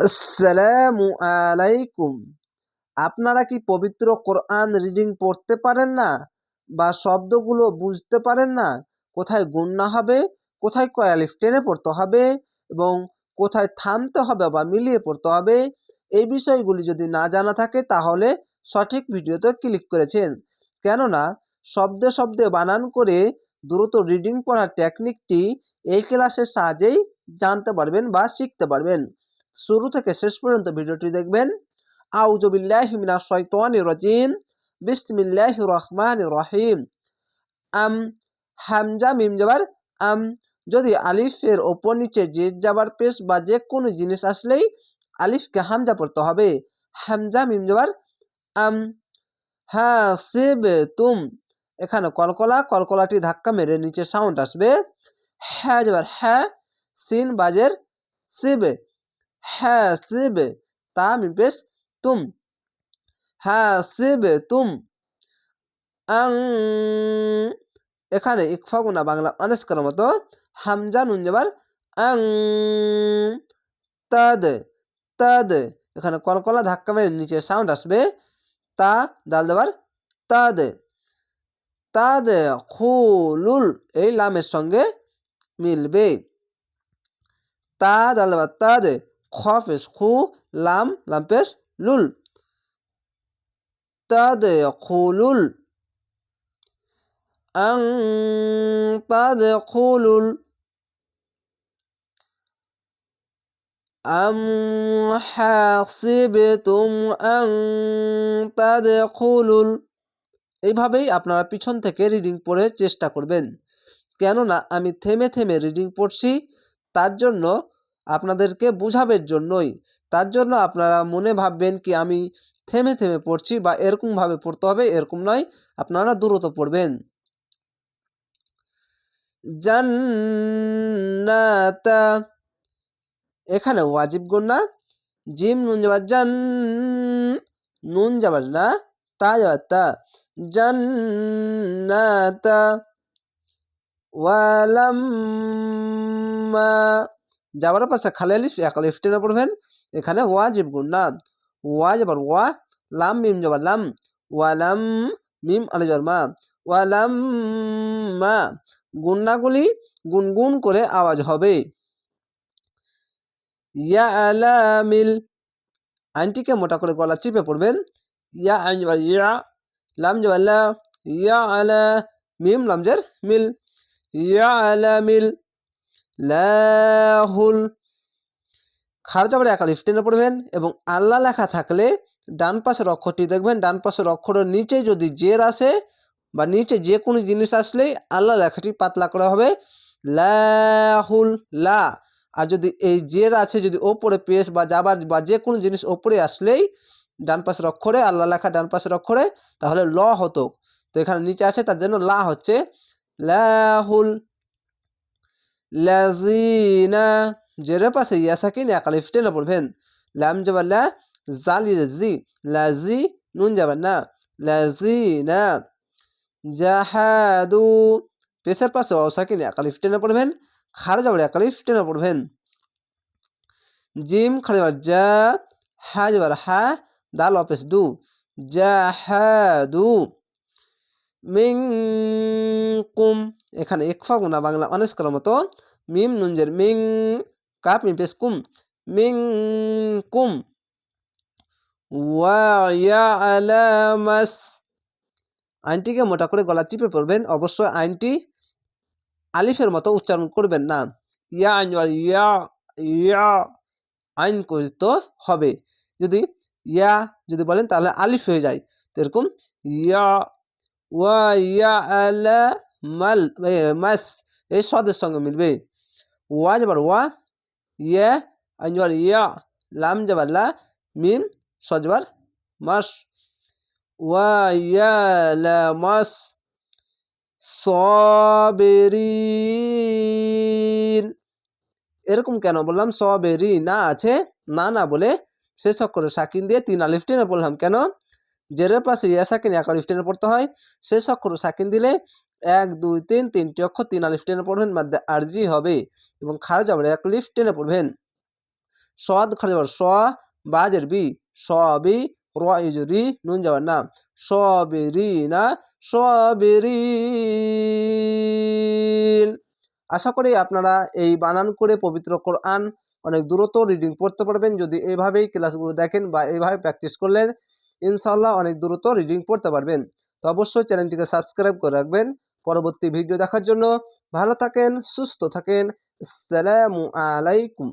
আসসালামু আলাইকুম। আপনারা কি পবিত্র কোরআন রিডিং পড়তে পারেন না? বা শব্দগুলো বুঝতে পারেন না? কোথায় গুন্না হবে? কোথায় কয়ালিফ টেনে পড়তে হবে? এবং কোথায় থামতে হবে বা মিলিয়ে পড়তে হবে? এই বিষয়গুলি যদি না জানা থাকে, তাহলে সঠিক ভিডিওতে ক্লিক করেছেন। কেননা, শব্দে শব্দে বানান করে দ্রুত রিডিং পড়ার টেকনিকটি এই ক্লাসের সাহায্যেই জানতে পারবেন বা শিখতে পারবেন। শুরু থেকে শেষ পর্যন্ত ভিডিওটি দেখবেন। আউজবিল্লাহ মিনা শয়তান রাজিম। বিসমিল্লাহ রহমান রহিম। আম হামজা মিম যাবার আম। যদি আলিফের ওপর নিচে যে যাবার পেশ বা যে কোনো জিনিস আসলেই আলিফকে হামজা পড়তে হবে। হামজা মিম যাবার আম। হ্যাঁ সেব, তুম। এখানে কলকলা, কলকলাটি ধাক্কা মেরে নিচে সাউন্ড আসবে। হ্যাঁ যাবার হ্যাঁ সিন বাজের সিবে। হ্যাঁ সিবে। তা পেশ তুম। হ্যাঁ সিবে, তুম। আং। এখানে ইকফা বাংলা আনেস্কার মতো। হামজা, নুন যাবার আং। তাদ। তাদ। এখানে কলকলা ধাক্কা মেরে নিচে সাউন্ড আসবে। তা, দাল দেবার। তাদ। তাদ, খুলুল এই লামের সঙ্গে মিলবে। তা, দাল দেবার। তাদ। খ পেশ খু লাম লাম পেশ লুল তাদখুলুল আং তাদখুলুল أم হাসিবতুম আন তাদখুলুল এইভাবেই আপনারা পিছন থেকে রিডিং পড়ে চেষ্টা করবেন। কেননা আমি থেমে থেমে রিডিং পড়ছি, তার জন্য আপনাদেরকে বোঝাবের জন্যই। তার জন্য আপনারা মনে ভাববেন কি, আমি থেমে থেমে পড়ছি বা এরকমভাবে পড়তে হবে, এরকম নয়, আপনারা দ্রুত পড়বেন। জান্নাতা। এখানে ওয়াজিব গুন্না জিম, নুন যাবার জান, নুন যাবার না, তা যাবার তা। জান্নাতা। ওয়ালাম্মা। যাবার পাশে খালি আলিফ এক আলিফ টেনে পড়বেন এখানে ওয়া ওয়াজিব গুন্না ওয়া যাবার ওয়া, লাম মিম যাবার লাম ওয়ালাম মিম আলি যাবার মা ওয়ালাম মা। গুন্নাগুলি গুনগুন করে আওয়াজ হবে। ইয়া আলামিল, আইনটিকে মোটা করে গলা চিপে পড়বেন। ইয়া আইন যাবার ইয়া, লাম যাবার লা, ইয়া আলা মিম, লামজের মিল। ইয়া আলামিল লাহুল। খার যাবার একালিফ টেনে পড়বেন এবং আল্লাহ লেখা থাকলে ডান পাশের অক্ষরটি দেখবেন, ডান পাশের অক্ষরের নিচে যদি জের আসে বা নিচে যে কোনো জিনিস আসলেই আল্লাহ লেখাটি পাতলা করা হবে। লাহুল, লা। আর যদি এই জের আছে, যদি ওপরে পেশ বা যাবার বা যে কোনো জিনিস ওপরে আসলেই ডান পাশের অক্ষরে, আল্লাহ লেখা ডান পাশের অক্ষরে, তাহলে ল হতো তো এখানে নিচে আছে, তার জন্য লা হচ্ছে লাহুল লাজিনা জেরের পাশে ইয়াসাকিন একালিফ টেনে পড়বেন লাম যাবার লা জালি জি লাজি নুন যাবার না লাজিনা জাহাদু পেশের পাশে অসাকিন একালিফ টেনে পড়বেন খাড়া যাবার একালিফ টেনে পড়বেন জিম খাড়া যাবার যা হা যাবার হা দাল অপেস দু জাহাদু মিং কুম এখানে একফা গুনা বাংলা অনেস করার মতো। মিম নুনজের মিং, কাপ, মিম পেস কুম। মিং কুম আইনটিকে মোটা করে গলা চিপে পড়বেন। অবশ্যই আইনটি আলিফের মতো উচ্চারণ করবেন না। ইয়া আইন ইয়া ইয়া আইন করতে হবে। যদি ইয়া যদি বলেন তাহলে আলিফ হয়ে যায়। এরকম ইয়া ওয়া ইয়া মাল মাস, এই সদের সঙ্গে মিলবে। ওয়া যাবার ওয়া, ইয়া, আইন ইয়া, লাম যাবার লা, মিম সজবার মাস। ওয়ালামাস সবেরিন। এরকম কেন বললাম? সবেরি না আছে, না না বলে শেষ অক্ষরে সাকিন দিয়ে তিন আলিফ টেনে বললাম। কেন? জেরের পাশে ইয়া সাকিন এক আলিফ টেনে পড়তে হয়। শেষ অক্ষর সাকিন দিলে এক, দুই, তিন, তিনটি অক্ষর তিন আলিফ টেনে পড়বেন মাধ্যমে আরজি হবে। এবং খার যাবে এক লিফ টেনে পড়বেন। সদ খালি যাবার স বাজের বি সবি র নুন যাবার না সবেরি না সবেরিন আশা করি আপনারা এই বানান করে পবিত্র কোরআন অনেক দ্রুত রিডিং পড়তে পারবেন। যদি এইভাবেই ক্লাসগুলো দেখেন বা এইভাবে প্র্যাকটিস করলেন ইনশাল্লাহ অনেক দ্রুত রিডিং পড়তে পারবেন। তো অবশ্যই চ্যানেলটিকে সাবস্ক্রাইব করে রাখবেন। পরবর্তী ভিডিও দেখার জন্য ভালো থাকেন, সুস্থ থাকেন। আসসালামু আলাইকুম।